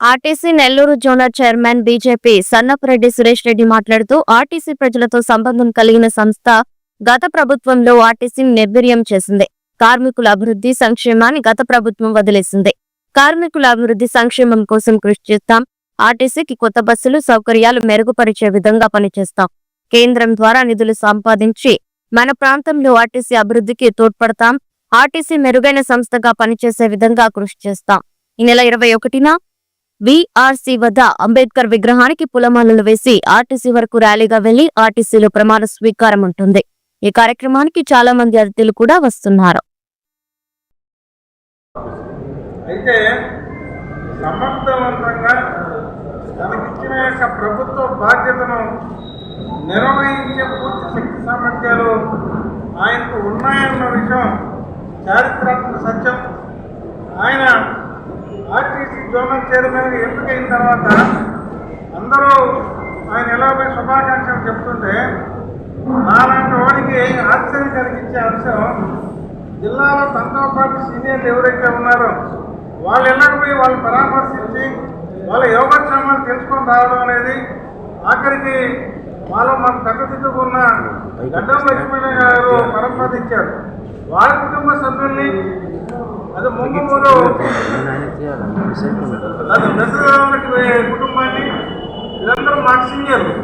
RTC Nellore zonal chairman BJP Sannapareddy Suresh Reddy మాట్లాడుతూ RTC ప్రజలతో సంబంధం కలిగిన సంస్థ గత ప్రభుత్వంలో ఆర్టీసీని నిర్వీర్యం చేసింది. కార్మికుల అభివృద్ధి సంక్షేమాన్ని గత ప్రభుత్వం వదిలేసింది. కార్మికుల అభివృద్ధి సంక్షేమం కోసం కృషి చేస్తాం. ఆర్టీసీకి కొత్త బస్సులు సౌకర్యాలు మెరుగుపరిచే విధంగా పనిచేస్తాం. కేంద్రం ద్వారా నిధులు సంపాదించి మన ప్రాంతంలో ఆర్టీసీ అభివృద్ధికి తోడ్పడతాం. ఆర్టీసీ మెరుగైన సంస్థగా పనిచేసే విధంగా కృషి చేస్తాం. ఈ నెల ఇరవై ఒకటిన విఆర్సీ వద్ద అంబేద్కర్ విగ్రహానికి పులమాలలు వేసి ఆర్టీసీ వరకు ర్యాలీగా వెళ్ళి ఆర్టీసీలో ప్రమాణ స్వీకారం ఉంటుంది. ఈ కార్యక్రమానికి చాలా మంది అతిథులు కూడా వస్తున్నారు. అయితే సమర్థవంతంగా తనకిచ్చిన యొక్క ప్రభుత్వ బాధ్యతను నిర్వహించే పూర్తి శక్తి సామర్థ్యాలు ఆయనకు ఉన్నాయన్న విషయం చారిత్రాత్మక సత్యం. ఆయన ఆర్టీసీ జోనల్ చైర్మన్ అయిన తర్వాత అందరూ ఆయన ఎలా పోయి శుభాకాంక్షలు చెప్తుంటే నాలాంటి వాడికి ఆశ్చర్యం కలిగించే అంశం జిల్లాలో తనతో పాటు సీనియర్లు ఎవరైతే ఉన్నారో వాళ్ళు వెళ్ళకపోయి పోయి వాళ్ళు పరామర్శించి వాళ్ళ యోగక్షేమాలు తెలుసుకొని రావడం అనేది ఆఖరికి వాళ్ళు మాకు పెద్ద దిద్దుకున్న గడ్డం లక్ష్మణ గారు పరమపదించారు వాళ్ళ కుటుంబ సభ్యుల్ని అది ముందు ముందు కుటుంబాన్ని వీళ్ళందరూ మాకు సీనియర్లు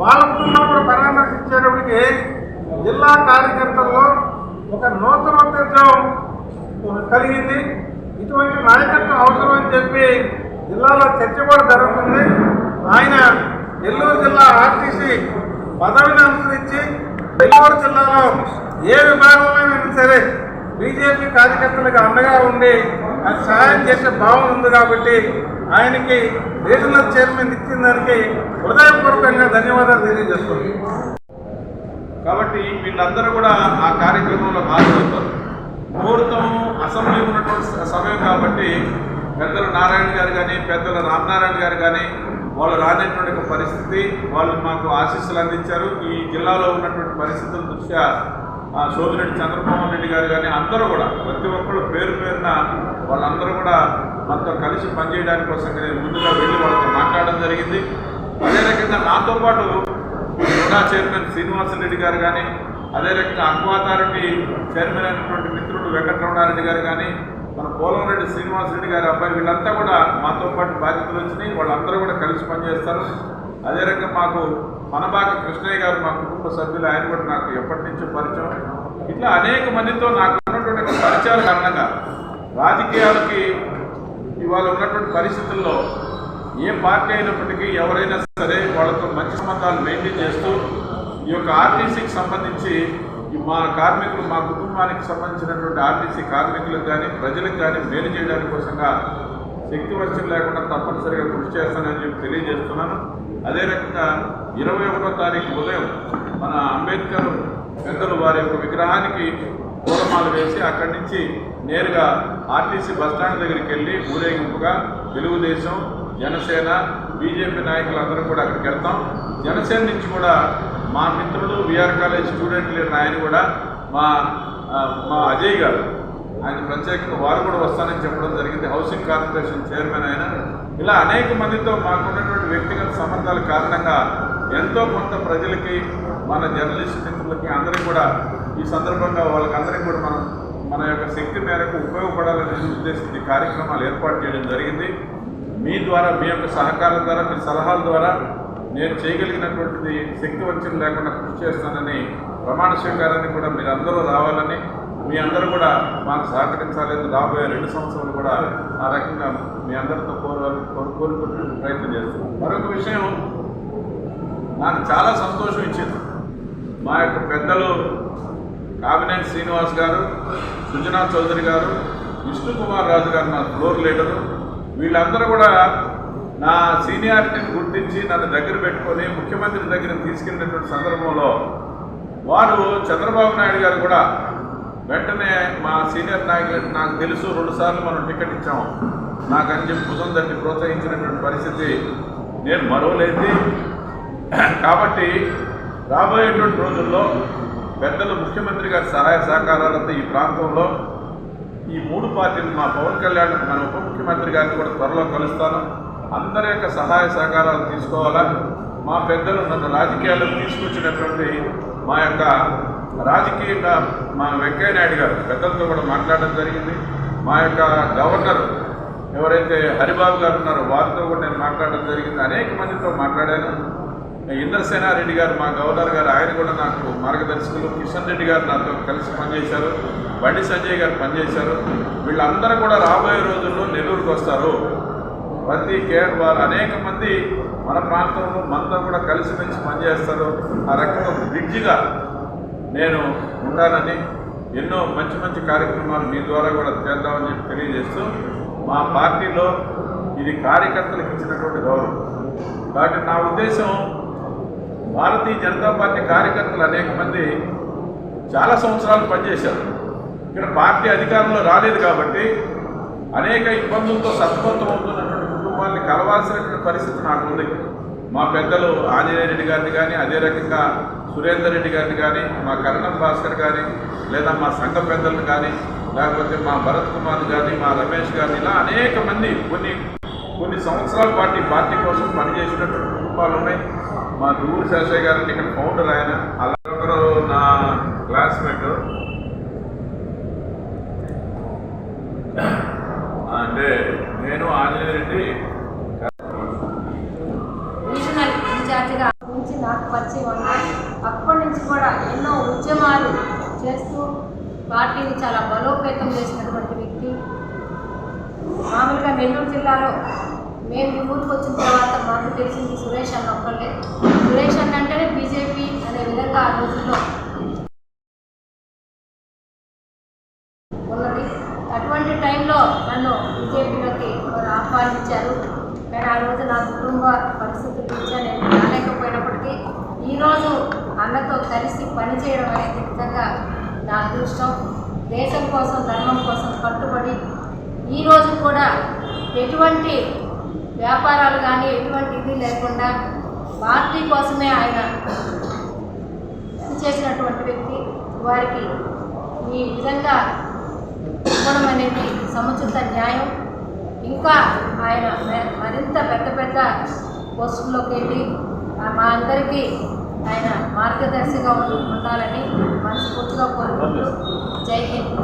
వాళ్ళ కుటుంబం కూడా పరామర్శించేటప్పటికి జిల్లా కార్యకర్తల్లో ఒక నూతనోత్తేజం కలిగింది. ఇటువంటి నాయకత్వం అవసరం అని చెప్పి జిల్లాలో చర్చ కూడా జరుగుతుంది. ఆయన నెల్లూరు జిల్లా ఆర్టీసీ పదవిని అనుసరించి నెల్లూరు జిల్లాలో ఏ విభాగమైనా సరే బీజేపీ కార్యకర్తలకు అండగా ఉండి సహాయం చేసే భావన ఉంది కాబట్టి ఆయనకి రీజనల్ చైర్మన్ ఇచ్చిన దానికి హృదయపూర్వకంగా ధన్యవాదాలు తెలియజేస్తుంది కాబట్టి వీళ్ళందరూ కూడా ఆ కార్యక్రమంలో హాజరవుతారు ముహూర్తం అసెంబ్లీ ఉన్నటువంటి సమయం కాబట్టి పెద్దలు నారాయణ గారు కానీ పెద్దలు రామనారాయణ గారు కానీ వాళ్ళు రానటువంటి పరిస్థితి వాళ్ళు మాకు ఆశీస్సులు అందించారు. ఈ జిల్లాలో ఉన్నటువంటి పరిస్థితుల దృష్ట్యా ఆ, సోదరుడు చంద్రమోహన్ రెడ్డి గారు కానీ అందరూ కూడా ప్రతి ఒక్కరు పేరు పేరున వాళ్ళందరూ కూడా మనతో కలిసి పనిచేయడానికి కోసం నేను ముందుగా వెళ్ళి వాళ్ళతో మాట్లాడడం జరిగింది. అదే రకంగా నాతో పాటు రుణా చైర్మన్ శ్రీనివాసరెడ్డి గారు కానీ అదే రకంగా అక్వా అథారిటీ చైర్మన్ అయినటువంటి మిత్రుడు వెంకటరమణారెడ్డి గారు కానీ మన పోలంరెడ్డి శ్రీనివాసరెడ్డి గారి అబ్బాయి వీళ్ళంతా కూడా మాతో పాటు బాధ్యతలు వచ్చినాయి. వాళ్ళందరూ కూడా కలిసి పనిచేస్తారు. అదే రకంగా మాకు మనబాక కృష్ణయ్య గారు మాకు కుటుంబ సభ్యులు ఆయన కూడా నాకు ఎప్పటి నుంచో పరిచయం. ఇట్లా అనేక మందితో నాకు ఉన్నటువంటి ఒక పరిచయాల కారణంగా రాజకీయాలకి ఇవాళ ఉన్నటువంటి పరిస్థితుల్లో ఏ పార్టీ అయినప్పటికీ ఎవరైనా సరే వాళ్ళతో మంచి సంబంధాలు మెయింటైన్ చేస్తూ ఈ యొక్క ఆర్టీసీకి సంబంధించి మా కార్మికులు మా కుటుంబానికి సంబంధించినటువంటి ఆర్టీసీ కార్మికులకు కానీ ప్రజలకు కానీ మేలు చేయడానికి కోసంగా శక్తి వర్షం లేకుండా తప్పనిసరిగా కృషి చేస్తానని చెప్పి తెలియజేస్తున్నాను. అదే రకంగా ఇరవై ఒకటో తారీఖు ఉదయం మన అంబేద్కర్ పెద్దలు వారి యొక్క విగ్రహానికి పూలమాలు వేసి అక్కడి నుంచి నేరుగా ఆర్టీసీ బస్టాండ్ దగ్గరికి వెళ్ళి ఊరేగింపుగా తెలుగుదేశం జనసేన బీజేపీ నాయకులందరూ కూడా అక్కడికి వెళ్తాం. జనసేన నుంచి కూడా మా మిత్రులు విఆర్ కాలేజ్ స్టూడెంట్ లేని ఆయన కూడా మా మా అజయ్ గారు. ఆయన ప్రత్యేకంగా వారు కూడా వస్తానని చెప్పడం జరిగింది. హౌసింగ్ కార్పొరేషన్ చైర్మన్ ఆయన. ఇలా అనేక మందితో మాకున్నటువంటి వ్యక్తిగత సంబంధాల కారణంగా ఎంతో కొంత ప్రజలకి మన జర్నలిస్ట్ మిత్రులకి అందరికీ కూడా ఈ సందర్భంగా వాళ్ళకందరికీ కూడా మనం మన యొక్క శక్తి మేరకు ఉపయోగపడాలనే ఉద్దేశించి ఈ కార్యక్రమాలు ఏర్పాటు చేయడం జరిగింది. మీ ద్వారా మీ యొక్క సహకారం ద్వారా మీ సలహాల ద్వారా నేను చేయగలిగినటువంటిది శక్తి వచ్చిన లేకుండా కృషి చేస్తానని ప్రమాణ స్వీకారాన్ని కూడా మీరందరూ రావాలని మీ అందరూ కూడా మాకు సహకరించాలని రాబోయే రెండు సంవత్సరాలు కూడా ఆ రకంగా మీ అందరితో కోరాలి కోరు- ప్రయత్నం చేస్తున్నాను మరొక విషయం నాకు చాలా సంతోషం ఇచ్చింది. మా యొక్క పెద్దలు కామినేని శ్రీనివాస్ గారు సుజనా చౌదరి గారు విష్ణు కుమార్ రాజు గారు నా ఫ్లోర్ లీడరు. వీళ్ళందరూ కూడా నా సీనియారిటీని గుర్తించి నన్ను దగ్గర పెట్టుకొని ముఖ్యమంత్రి దగ్గర తీసుకెళ్ళినటువంటి సందర్భంలో వారు చంద్రబాబు నాయుడు గారు కూడా వెంటనే మా సీనియర్ నాయకులు నాకు తెలుసు రెండుసార్లు మనం టికెట్ ఇచ్చాము నాకు అని చెప్పి భుజం తట్టి ప్రోత్సహించినటువంటి పరిస్థితి నేను మరవలేదు కాబట్టి రాబోయేటువంటి రోజుల్లో పెద్దలు ముఖ్యమంత్రి గారి సహాయ సహకారాలతో ఈ ప్రాంతంలో ఈ మూడు పార్టీలు మా పవన్ కళ్యాణ్ మన ఉప ముఖ్యమంత్రి గారిని కూడా త్వరలో కలుస్తాను. అందరి యొక్క సహాయ సహకారాలు తీసుకోవాలా? మా పెద్దలు నన్ను రాజకీయాల్లో తీసుకొచ్చినటువంటి మా యొక్క రాజకీయంగా మా వెంకయ్య నాయుడు గారు పెద్దలతో కూడా మాట్లాడడం జరిగింది. మా యొక్క గవర్నర్ ఎవరైతే హరిబాబు గారు ఉన్నారో వారితో కూడా నేను మాట్లాడడం జరిగింది. అనేక మందితో మాట్లాడాను. ఇంద్రసేనారెడ్డి గారు మా గవర్నర్ గారు ఆయన కూడా నాకు మార్గదర్శకులు. కిషన్ రెడ్డి గారు నాతో కలిసి పనిచేశారు. బండి సంజయ్ గారు పనిచేశారు. వీళ్ళందరూ కూడా రాబోయే రోజుల్లో నెల్లూరుకు వస్తారు. ప్రతి కే వారు అనేక మంది మన ప్రాంతంలో మనతో కూడా కలిసిమెలిసి పనిచేస్తారు. ఆ రకంగా బ్రిడ్జిగా నేను ఉండాలని ఎన్నో మంచి మంచి కార్యక్రమాలు మీ ద్వారా కూడా చేద్దామని చెప్పి తెలియజేస్తూ మా పార్టీలో ఇది కార్యకర్తలకు ఇచ్చినటువంటి గౌరవం. కాబట్టి నా ఉద్దేశం భారతీయ జనతా పార్టీ కార్యకర్తలు అనేక మంది చాలా సంవత్సరాలు పనిచేశారు. ఇక్కడ పార్టీ అధికారంలో రాలేదు కాబట్టి అనేక ఇబ్బందులతో సతమతం అవుతున్నటువంటి కుటుంబాన్ని కలవాల్సినటువంటి పరిస్థితి నాకు ఉంది. మా పెద్దలు ఆంజనేయ రెడ్డి గారిని కానీ అదే రకంగా సురేందర్ రెడ్డి గారిని కానీ మా కరణం భాస్కర్ కానీ లేదా మా సంఘ పెద్దలను కానీ లేకపోతే మా భరత్ కుమార్ కానీ మా రమేష్ గారిని ఇలా అనేక మంది కొన్ని కొన్ని సంవత్సరాల పాటు పార్టీ కోసం పనిచేసినటువంటి కుటుంబాలు ఉన్నాయి. మా దూరు శాస్త్రి గారు ఇక్కడ ఫౌండర్ ఆయన. అలాగొకరు నా క్లాస్మేట్ అంటే నేను ఆంజనేయ రెడ్డి. నుంచి నాకు పరిచయం ఉన్నాయి. అప్పటి నుంచి కూడా ఎన్నో ఉద్యమాలు చేస్తూ పార్టీని చాలా బలోపేతం చేసినటువంటి వ్యక్తి. మామూలుగా నెల్లూరు జిల్లాలో మేము ఈ ఊరికి వచ్చిన తర్వాత మాకు తెలిసింది సురేష్ అన్న ఒక్కళ్ళే. సురేష్ అన్న అంటేనే బీజేపీ అనే విధంగా ఆ రోజుల్లో ఉన్నది. అటువంటి టైంలో నన్ను బీజేపీలోకి వారు ఆహ్వానించారు. కానీ ఆ రోజు నా కుటుంబ పరిస్థితులు రీత్యా నేను రాలేకపోయినప్పటికీ ఈరోజు అన్నతో కలిసి పనిచేయడం అనేది నిజంగా నా అదృష్టం. దేశం కోసం ధర్మం కోసం కట్టుబడి ఈరోజు కూడా ఎటువంటి వ్యాపారాలు కానీ ఎటువంటి ఇది లేకుండా పార్టీ కోసమే ఆయన చేసినటువంటి వ్యక్తి. వారికి ఈ విధంగా ఇవ్వడం అనేది సముచిత న్యాయం. ఇంకా ఆయన మరింత పెద్ద పెద్ద పోస్టుల్లోకి వెళ్ళి మా అందరికీ ఆయన మార్గదర్శిగా ఉండాలని మనస్ఫూర్తిగా కోరుకుంటూ జై హింద్.